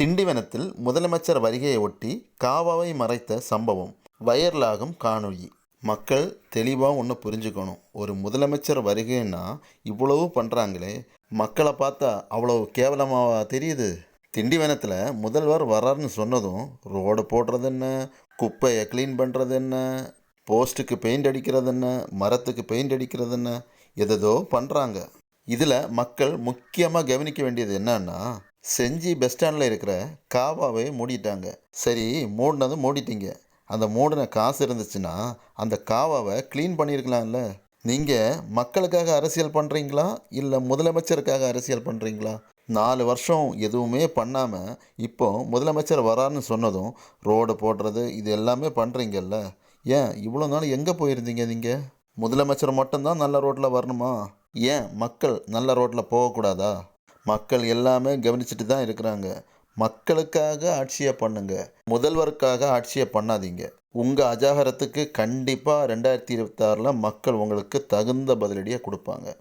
திண்டிவனத்தில் முதலமைச்சர் வருகையை ஒட்டி காவாவை மறைத்த சம்பவம். வயர்லாகும் காணொளி. மக்கள் தெளிவாக ஒன்று புரிஞ்சுக்கணும். ஒரு முதலமைச்சர் வருகைன்னா இவ்வளவு பண்ணுறாங்களே மக்களை பார்த்தா அவ்வளவு கேவலமாக தெரியுது? திண்டிவனத்தில் முதல்வர் வர்றாருன்னு சொன்னதும் ரோடு போடுறது என்ன? குப்பையை க்ளீன் பண்ணுறது என்ன? போஸ்ட்டுக்கு பெயிண்ட் அடிக்கிறது என்ன? மரத்துக்கு பெயிண்ட் அடிக்கிறது என்ன? எதோ பண்ணுறாங்க இதில் மக்கள் முக்கியமாக கவனிக்க வேண்டியது என்னன்னா செஞ்சி பஸ் ஸ்டாண்டில் இருக்கிற காவாவை மூடிட்டாங்க. சரி மூடினது மூடிட்டீங்க. அந்த மூடின காசு இருந்துச்சுன்னா அந்த காவாவை க்ளீன் பண்ணியிருக்கலாம்ல. நீங்கள் மக்களுக்காக அரசியல் பண்ணுறீங்களா இல்லை முதலமைச்சருக்காக அரசியல் பண்ணுறீங்களா நாலு வருஷம் எதுவுமே பண்ணாமல் இப்போ முதலமைச்சர் வரான்னு சொன்னதும் ரோடு போடுறது இது எல்லாமே பண்ணுறீங்கல்ல ஏன் இவ்வளோ நாள் எங்கே போயிருந்தீங்க நீங்கள் முதலமைச்சர் மட்டும்தான் நல்ல ரோட்டில் வரணுமா? ஏன் மக்கள் நல்ல ரோட்டில் போகக்கூடாதா? மக்கள் எல்லாமே கவனிச்சுட்டு தான் இருக்கிறாங்க. மக்களுக்காக ஆட்சியை பண்ணுங்க. முதல்வருக்காக ஆட்சியை பண்ணாதீங்க. உங்கள் அஜாகரத்துக்கு கண்டிப்பாக ரெண்டாயிரத்தி இருபத்தாறில் மக்கள் உங்களுக்கு தகுந்த பதிலடியை கொடுப்பாங்க.